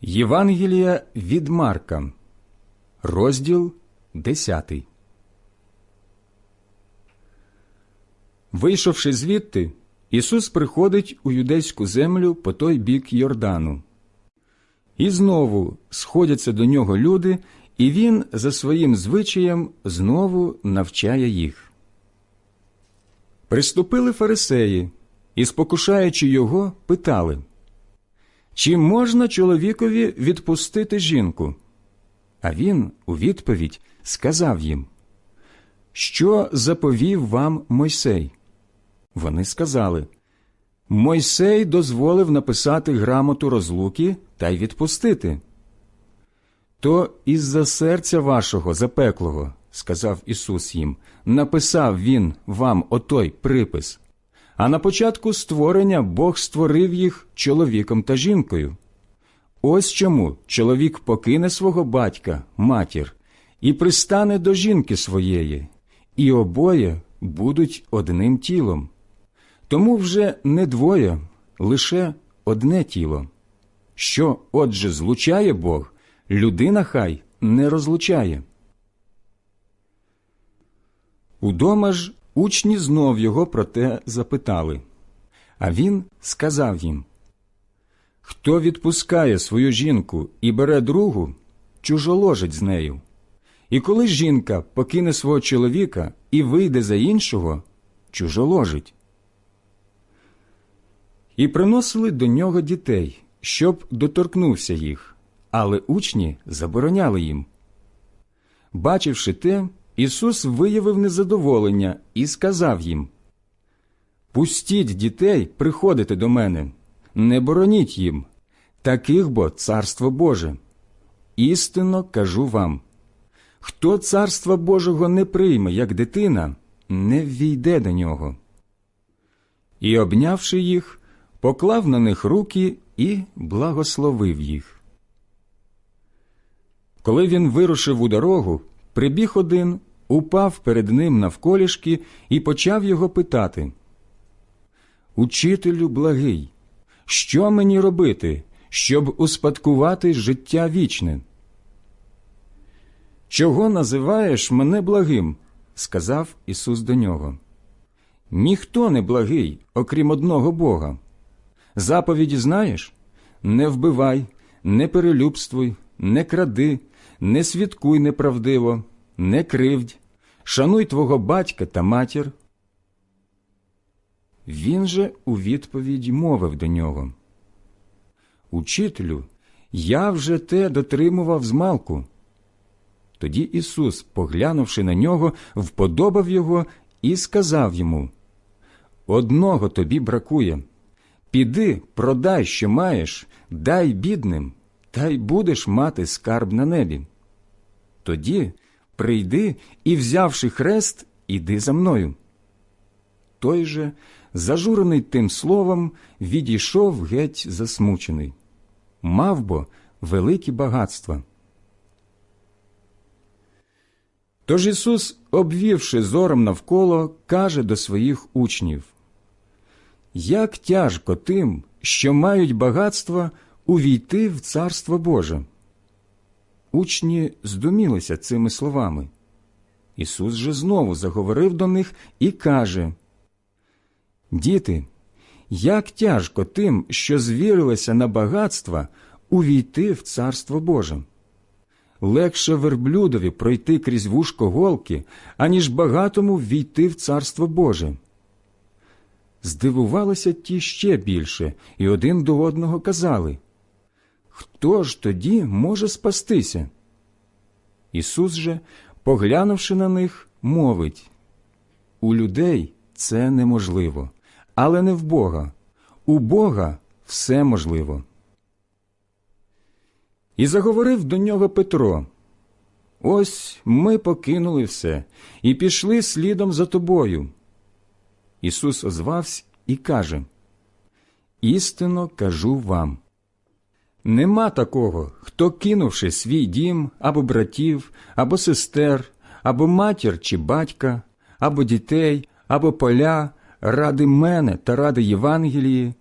Євангелія від Марка, розділ 10. Вийшовши звідти, Ісус приходить у юдейську землю по той бік Йордану. І знову сходяться до нього люди, і він за своїм звичаєм знову навчає їх. Приступили фарисеї і, спокушаючи його, питали Чи можна чоловікові відпустити жінку? А він у відповідь сказав їм Що заповів вам Мойсей? Вони сказали Мойсей дозволив написати грамоту розлуки та й відпустити. То із-за серця вашого запеклого, сказав Ісус їм, написав він вам отой припис. А на початку створення Бог створив їх чоловіком та жінкою. Ось чому чоловік покине свого батька, матір, і пристане до жінки своєї, і обоє будуть одним тілом. Тому вже не двоє, лише одне тіло. Що, отже, злучає Бог, людина хай не розлучає. Удома ж учні знов його про те запитали. А він сказав їм Хто відпускає свою жінку і бере другу, чужоложить з нею. І коли жінка покине свого чоловіка і вийде за іншого, чужоложить. І приносили до нього дітей, щоб доторкнувся їх, але учні забороняли їм. Бачивши те, Ісус виявив незадоволення і сказав їм Пустіть дітей приходити до мене, не бороніть їм, таких бо царство Боже. Істинно кажу вам хто царства Божого не прийме, як дитина, не ввійде до нього. І, обнявши їх, поклав на них руки і благословив їх. Коли він вирушив у дорогу, прибіг один, упав перед ним навколішки і почав його питати Учителю благий, що мені робити, щоб успадкувати життя вічне? Чого називаєш мене благим? сказав Ісус до нього. Ніхто не благий, окрім одного Бога. Заповіді знаєш? Не вбивай, не перелюбствуй, не кради, не свідкуй неправдиво, не кривдь, шануй твого батька та матір. Він же у відповідь мовив до нього. Учителю, я вже те дотримував змалку. Тоді Ісус, поглянувши на нього, вподобав його і сказав йому Одного тобі бракує. Піди, продай, що маєш, дай бідним, та й будеш мати скарб на небі. Тоді прийди і, взявши хрест, іди за мною. Той же, зажурений тим словом, відійшов геть засмучений. Мав бо великі багатства. Тож Ісус, обвівши зором навколо, каже до своїх учнів Як тяжко тим, що мають багатства, увійти в Царство Боже. Учні здумілися цими словами. Ісус же знову заговорив до них і каже Діти, як тяжко тим, що звірилися на багатства, увійти в Царство Боже легше верблюдові пройти крізь вушко голки, аніж багатому ввійти в царство Боже. Здивувалися ті ще більше, і один до одного казали Хто ж тоді може спастися? Ісус же, поглянувши на них, мовить У людей це неможливо, але не в Бога. У Бога все можливо. І заговорив до нього Петро Ось ми покинули все і пішли слідом за тобою. Ісус озвався і каже Істинно кажу вам. Нема такого, хто, кинувши свій дім або братів, або сестер, або матір чи батька, або дітей, або поля, ради мене та ради Євангелії,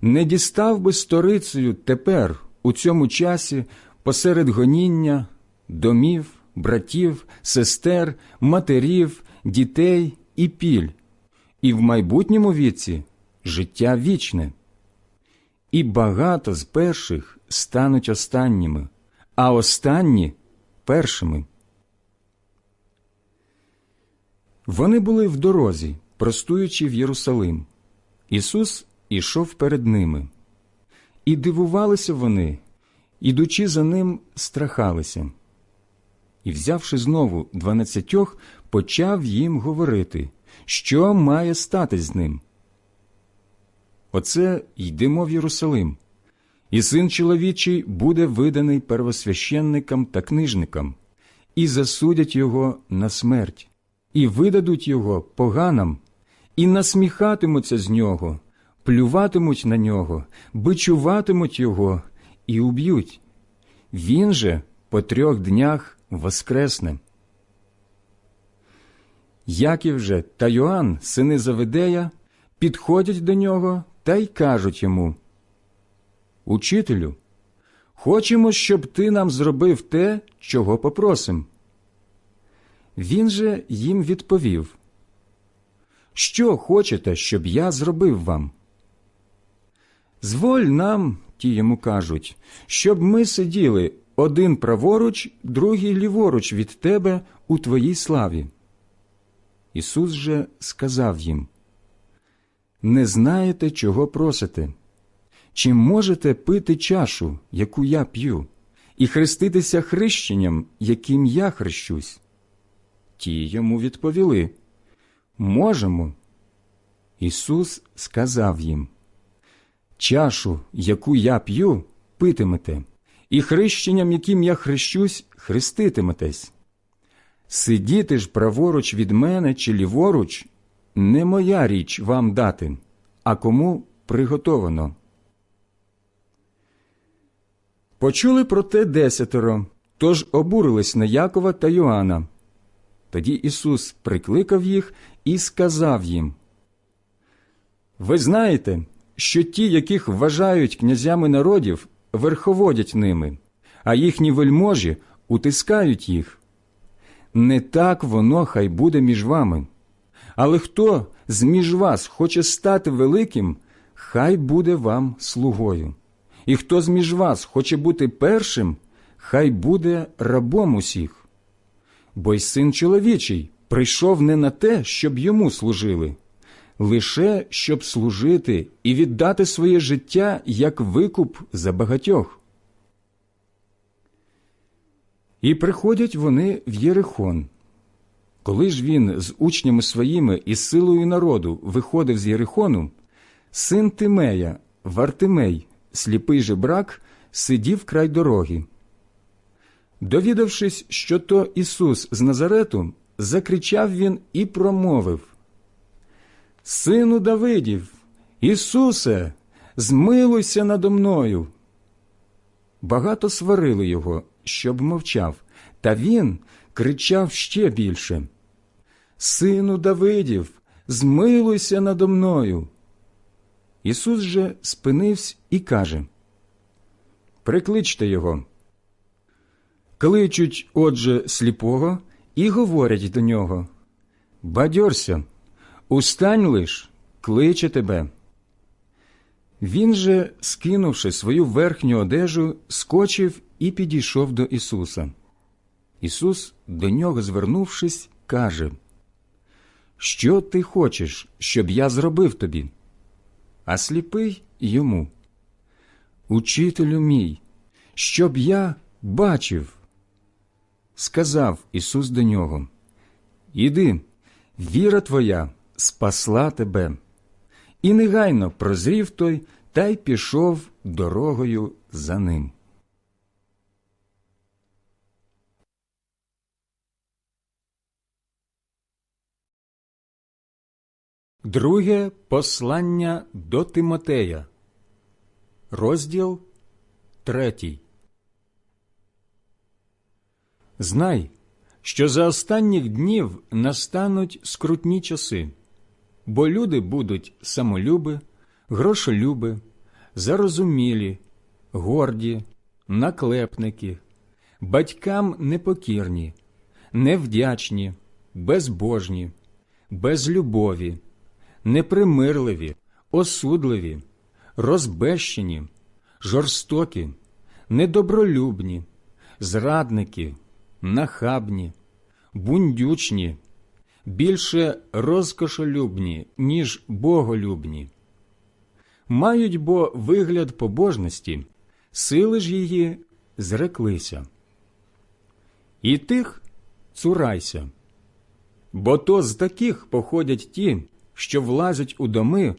не дістав би сторицею тепер у цьому часі посеред гоніння, домів, братів, сестер, матерів, дітей і піль, і в майбутньому віці життя вічне. І багато з перших стануть останніми, а останні першими. Вони були в дорозі, простуючи в Єрусалим. Ісус ішов перед ними. І дивувалися вони, ідучи за ним, страхалися. І, взявши знову дванадцятьох, почав їм говорити, що має стати з ним. Оце йдемо в Єрусалим, і син чоловічий буде виданий первосвященникам та книжникам, і засудять його на смерть, і видадуть його поганам, і насміхатимуться з нього, плюватимуть на нього, бичуватимуть його і уб'ють. Він же по трьох днях воскресне. Яків же та Йоанн, сини Завидея, підходять до нього та й кажуть йому Учителю, хочемо, щоб ти нам зробив те, чого попросим. Він же їм відповів Що хочете, щоб я зробив вам? Зволь нам, ті йому кажуть, щоб ми сиділи один праворуч, другий ліворуч від тебе у твоїй славі. Ісус же сказав їм Не знаєте, чого просите? Чи можете пити чашу, яку я п'ю, і хреститися хрещенням, яким я хрещусь? Ті йому відповіли Можемо. Ісус сказав їм Чашу, яку я п'ю, питимете, і хрещенням, яким я хрещусь, хреститиметесь. Сидіти ж праворуч від мене чи ліворуч не моя річ вам дати, а кому приготовано. Почули про те десятеро, тож обурились на Якова та Йоанна. Тоді Ісус прикликав їх і сказав їм Ви знаєте, що ті, яких вважають князями народів, верховодять ними, а їхні вельможі утискають їх. Не так воно хай буде між вами. Але хто з між вас хоче стати великим, хай буде вам слугою. І хто з між вас хоче бути першим, хай буде рабом усіх. Бо й син чоловічий прийшов не на те, щоб йому служили, лише щоб служити і віддати своє життя як викуп за багатьох. І приходять вони в Єрихон. Коли ж він з учнями своїми і силою народу виходив з Єрихону, син Тимея, Вартимей, сліпий жебрак, сидів край дороги. Довідавшись, що то Ісус з Назарету, закричав він і промовив Сину Давидів, Ісусе, змилуйся надо мною. Багато сварили його, щоб мовчав, та він кричав ще більше Сину Давидів, змилуйся надо мною. Ісус же спинився і каже Прикличте його. Кличуть, отже, сліпого і говорять до нього Бадьорся, устань лиш, кличе тебе. Він же, скинувши свою верхню одежу, скочив і підійшов до Ісуса. Ісус, до нього звернувшись, каже Що ти хочеш, щоб я зробив тобі? А сліпий йому. Учителю мій, щоб я бачив. Сказав Ісус до нього Іди, віра твоя спасла тебе. І негайно прозрів той та й пішов дорогою за ним. Друге послання до Тимотея, розділ третій. Знай, що за останніх днів настануть скрутні часи, бо люди будуть самолюби, грошолюби, зарозумілі, горді, наклепники, батькам непокірні, невдячні, безбожні, безлюбові, непримирливі, осудливі, розбещені, жорстокі, недобролюбні, зрадники, нахабні, бундючні, більше розкошолюбні, ніж боголюбні. Мають бо вигляд побожності, сили ж її зреклися. І тих цурайся, бо то з таких походять ті, що влазять у доми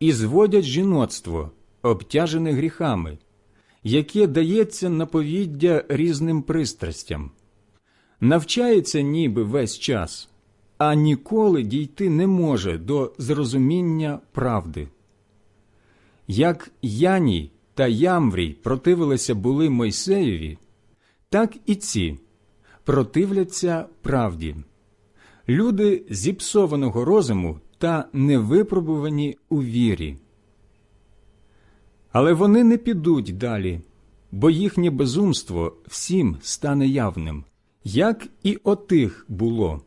і зводять жіноцтво, обтяжене гріхами, яке дається наповіддя різним пристрастям, навчається ніби весь час, а ніколи дійти не може до зрозуміння правди. Як Яній та Ямврій противилися були Мойсеєві, так і ці противляться правді. Люди зіпсованого розуму та невипробувані у вірі. Але вони не підуть далі, бо їхнє безумство всім стане явним, як і отих було.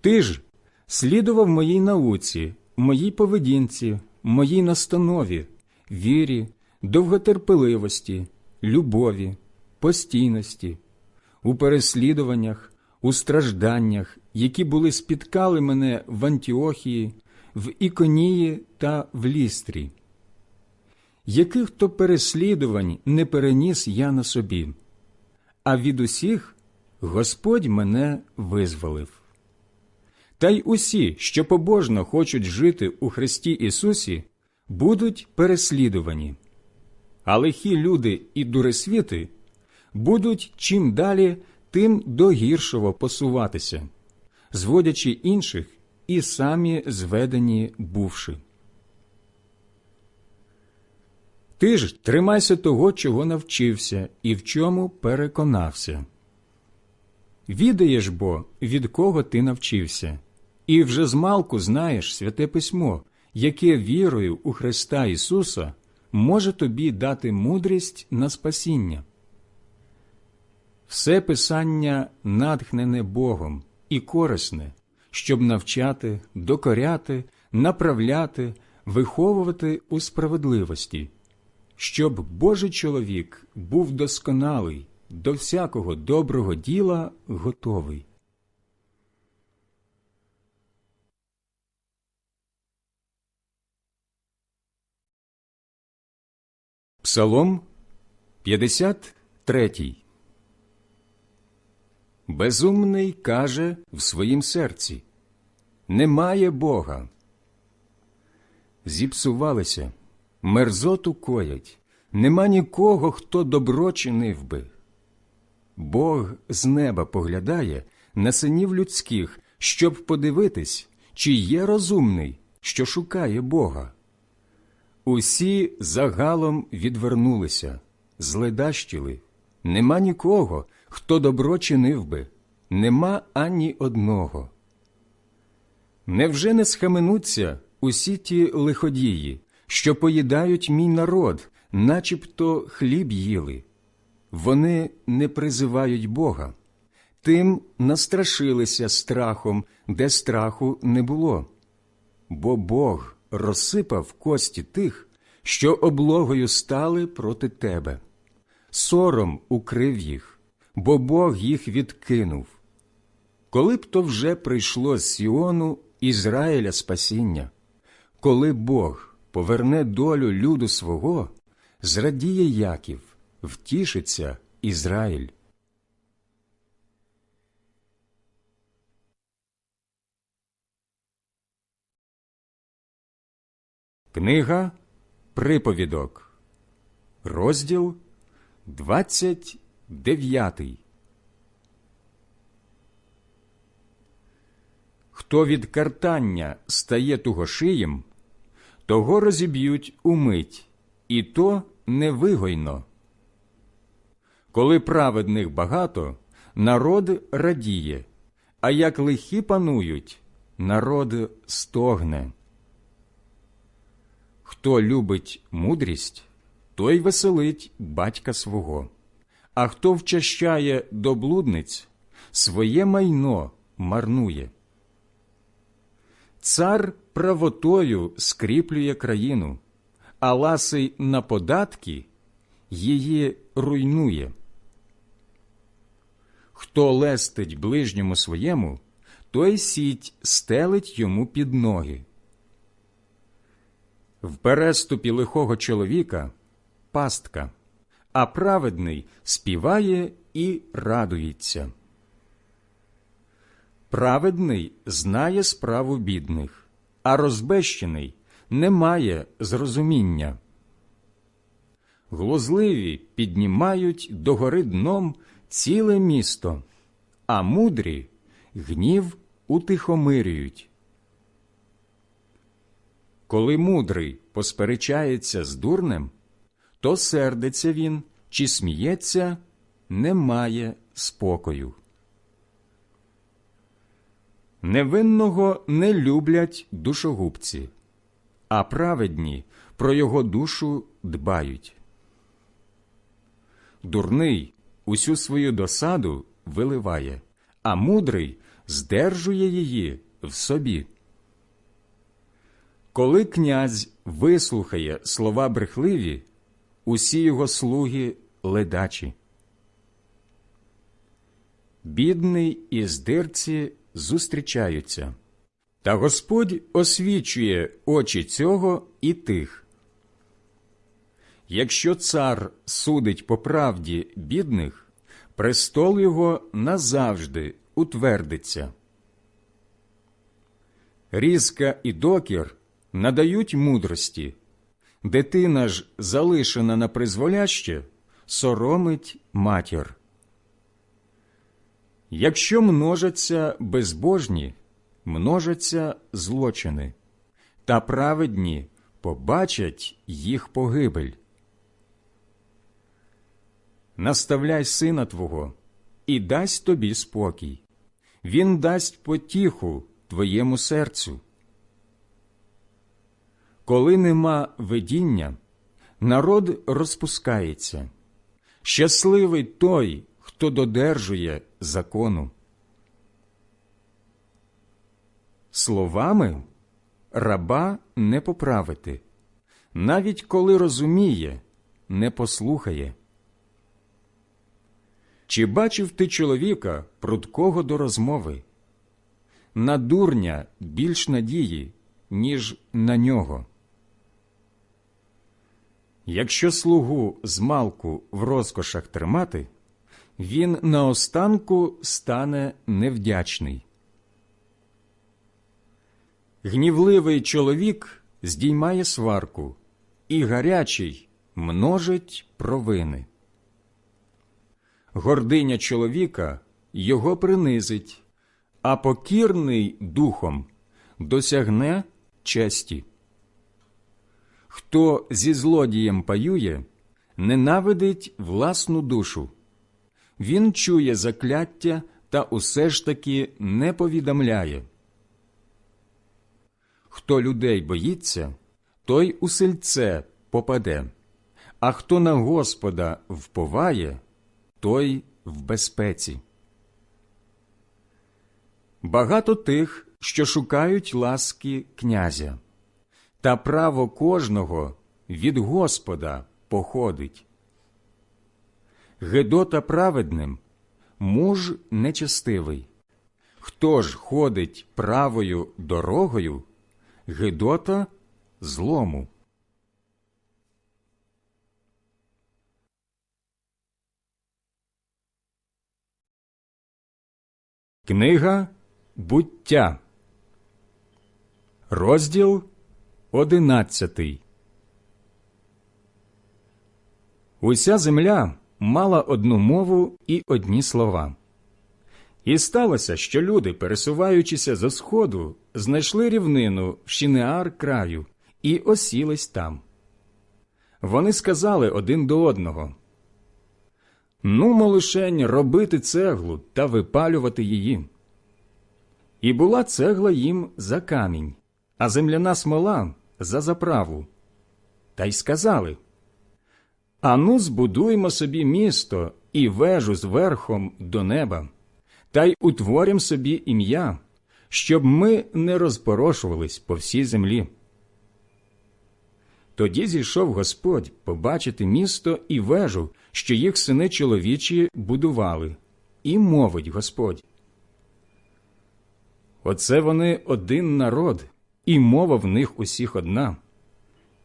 Ти ж слідував моїй науці, моїй поведінці, моїй настанові, вірі, довготерпеливості, любові, постійності, у переслідуваннях, у стражданнях, які були спіткали мене в Антіохії, в Іконії та в Лістрі. Яких то переслідувань не переніс я на собі, а від усіх Господь мене визволив. Та й усі, що побожно хочуть жити у Христі Ісусі, будуть переслідувані, а лихі люди і дуресвіти будуть чим далі, тим до гіршого посуватися, зводячи інших і самі зведені бувши. Ти ж тримайся того, чого навчився і в чому переконався. Відаєш бо, від кого ти навчився, і вже змалку знаєш святе письмо, яке вірою у Христа Ісуса може тобі дати мудрість на спасіння. Все писання натхнене Богом і корисне, щоб навчати, докоряти, направляти, виховувати у справедливості, щоб Божий чоловік був досконалий, до всякого доброго діла готовий. Псалом 53 Безумний каже в своїм серці Немає Бога. Зіпсувалися, мерзоту коять, нема нікого, хто добро чинив би. Бог з неба поглядає на синів людських, щоб подивитись, чи є розумний, що шукає Бога. Усі загалом відвернулися, зледащили. Нема нікого, хто добро чинив би, нема ані одного. Невже не схаменуться усі ті лиходії, що поїдають мій народ, начебто хліб їли? Вони не призивають Бога, тим настрашилися страхом, де страху не було. Бо Бог розсипав кості тих, що облогою стали проти тебе. Сором укрив їх, бо Бог їх відкинув. Коли б то вже прийшло з Сіону Ізраїля спасіння, коли Бог поверне долю люду свого, зрадіє Яків, втішиться Ізраїль. Книга Приповідок, розділ 29 Хто від картання стає тугошиєм, того розіб'ють умить, і то невигойно. Коли праведних багато, народ радіє, а як лихі панують, народ стогне. Хто любить мудрість, той веселить батька свого, а хто вчащає до блудниць, своє майно марнує. Цар правотою скріплює країну, а ласий на податки її руйнує. Хто лестить ближньому своєму, той сіть стелить йому під ноги. В переступі лихого чоловіка пастка, а праведний співає і радується. Праведний знає справу бідних, а розбещений не має зрозуміння. Глузливі піднімають догори дном ціле місто, а мудрі гнів утихомирюють. Коли мудрий посперечається з дурнем, то сердиться він чи сміється, немає спокою. Невинного не люблять душогубці, а праведні про його душу дбають. Дурний усю свою досаду виливає, а мудрий здержує її в собі. Коли князь вислухає слова брехливі, усі його слуги ледачі. Бідний і здирці зустрічаються, та Господь освічує очі цього і тих. Якщо цар судить по правді бідних, престол його назавжди утвердиться. Різка і докір надають мудрості, дитина ж, залишена на призволяще, соромить матір. Якщо множаться безбожні, множаться злочини, та праведні побачать їх погибель. Наставляй сина твого і дасть тобі спокій, він дасть потіху твоєму серцю. Коли нема видіння, народ розпускається. Щасливий той, хто додержує закону. Словами раба не поправити, навіть коли розуміє, не послухає. Чи бачив ти чоловіка, прудкого до розмови? На дурня більш надії, ніж на нього. Якщо слугу змалку в розкошах тримати, він наостанку стане невдячний. Гнівливий чоловік здіймає сварку, і гарячий множить провини. Гординя чоловіка його принизить, а покірний духом досягне честі. Хто зі злодієм паює, ненавидить власну душу. Він чує закляття та усе ж таки не повідомляє. Хто людей боїться, той у сельце попаде, а хто на Господа вповає, той в безпеці. Багато тих, що шукають ласки князя, та право кожного від Господа походить. Гедота праведним муж нечестивий. Хто ж ходить правою дорогою, Гедота злому. Книга буття, розділ одинадцятий. Уся земля мала одну мову і одні слова. І сталося, що люди, пересуваючися зо сходу, знайшли рівнину в Шінеар краю і осілись там. Вони сказали один до одного Ну, лишень робити цеглу та випалювати її. І була цегла їм за камінь, а земляна смола за заправу. Та й сказали Ану, збудуймо собі місто і вежу з верхом до неба, та й утворім собі ім'я, щоб ми не розпорошувались по всій землі. Тоді зійшов Господь побачити місто і вежу, що їх сини чоловічі будували, і мовить Господь. Оце вони один народ, і мова в них усіх одна.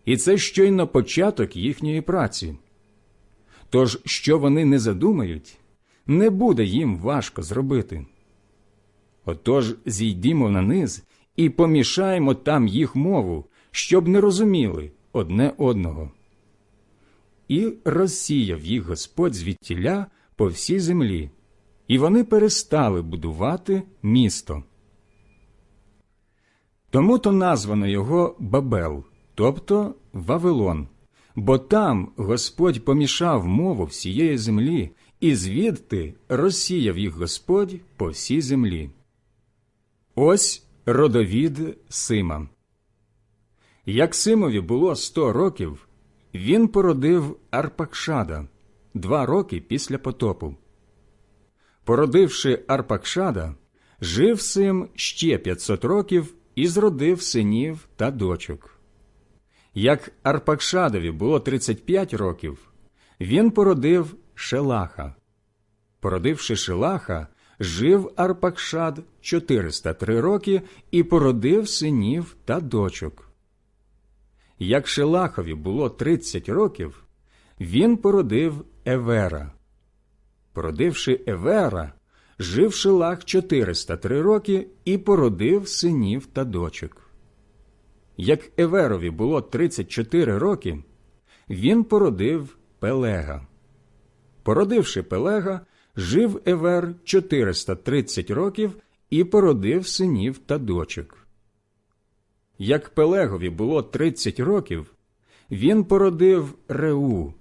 І це щойно початок їхньої праці. Тож, що вони не задумають, не буде їм важко зробити. Отож зійдімо на низ і помішаємо там їх мову, щоб не розуміли одне одного. І розсіяв їх Господь звідтіля по всій землі, і вони перестали будувати місто. Тому то названо його Бабел, тобто Вавилон, бо там Господь помішав мову всієї землі, і звідти розсіяв їх Господь по всій землі. Ось родовід Сима. Як Симові було сто років, він породив Арпакшада два роки після потопу. Породивши Арпакшада, жив Сим ще 500 років і зродив синів та дочок. Як Арпакшадові було 35 років, він породив Шелаха. Породивши Шелаха, жив Арпакшад 403 роки і породив синів та дочок. Як Шелахові було 30 років, він породив Евера. Породивши Евера, жив Шелах 403 роки і породив синів та дочок. Як Еверові було 34 роки, він породив Пелега. Породивши Пелега, жив Евер 430 років і породив синів та дочок. Як Пелегові було 30 років, він породив Реу.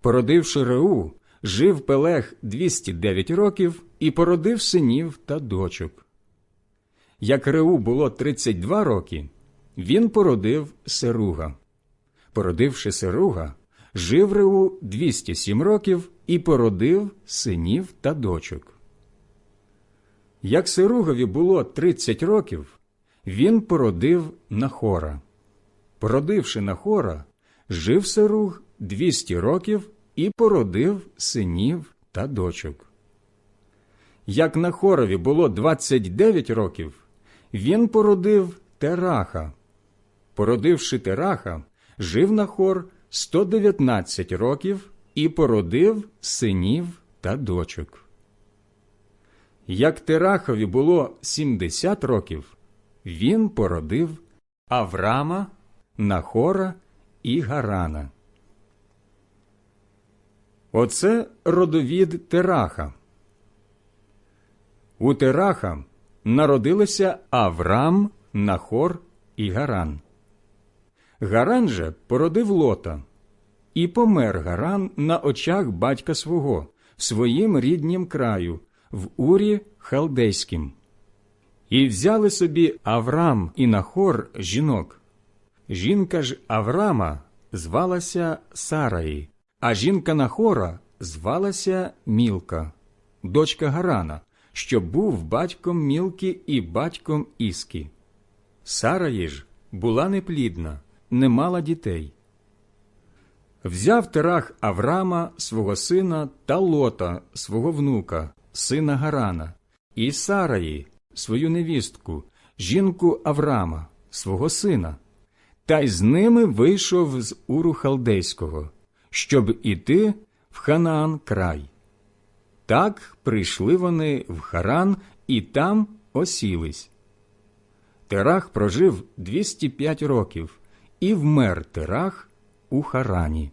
Породивши Реу, жив Пелег 209 років і породив синів та дочок. Як Реу було 32 роки, він породив Серуга. Породивши Серуга, жив Реу 207 років і породив синів та дочок. Як Серугові було 30 років, він породив Нахора. Породивши Нахора, жив Серуг 200 років і породив синів та дочок. Як Нахорові було 29 років, він породив Тераха. Породивши Тераха, жив Нахор 119 років і породив синів та дочок. Як Терахові було 70 років, він породив Аврама, Нахора і Гарана. Оце родовід Тераха. У Тераха народилися Аврам, Нахор і Гаран. Гаран же породив лота, і помер Гаран на очах батька свого, своїм ріднім краю, в урі Халдейським. І взяли собі Аврам і Нахор жінок. Жінка ж Аврама звалася Сараї, а жінка Нахора звалася Мілка, дочка Гарана, що був батьком Мілки і батьком Іскі. Сараї ж була неплідна, не мала дітей. Взяв Терах Аврама свого сина та Лота, свого внука, сина Гарана, і Сараї, свою невістку, жінку Аврама, свого сина, та й з ними вийшов з Уру Халдейського, щоб іти в Ханаан край. Так прийшли вони в Харан і там осілись. Терах прожив 205 років і вмер Терах у Харані.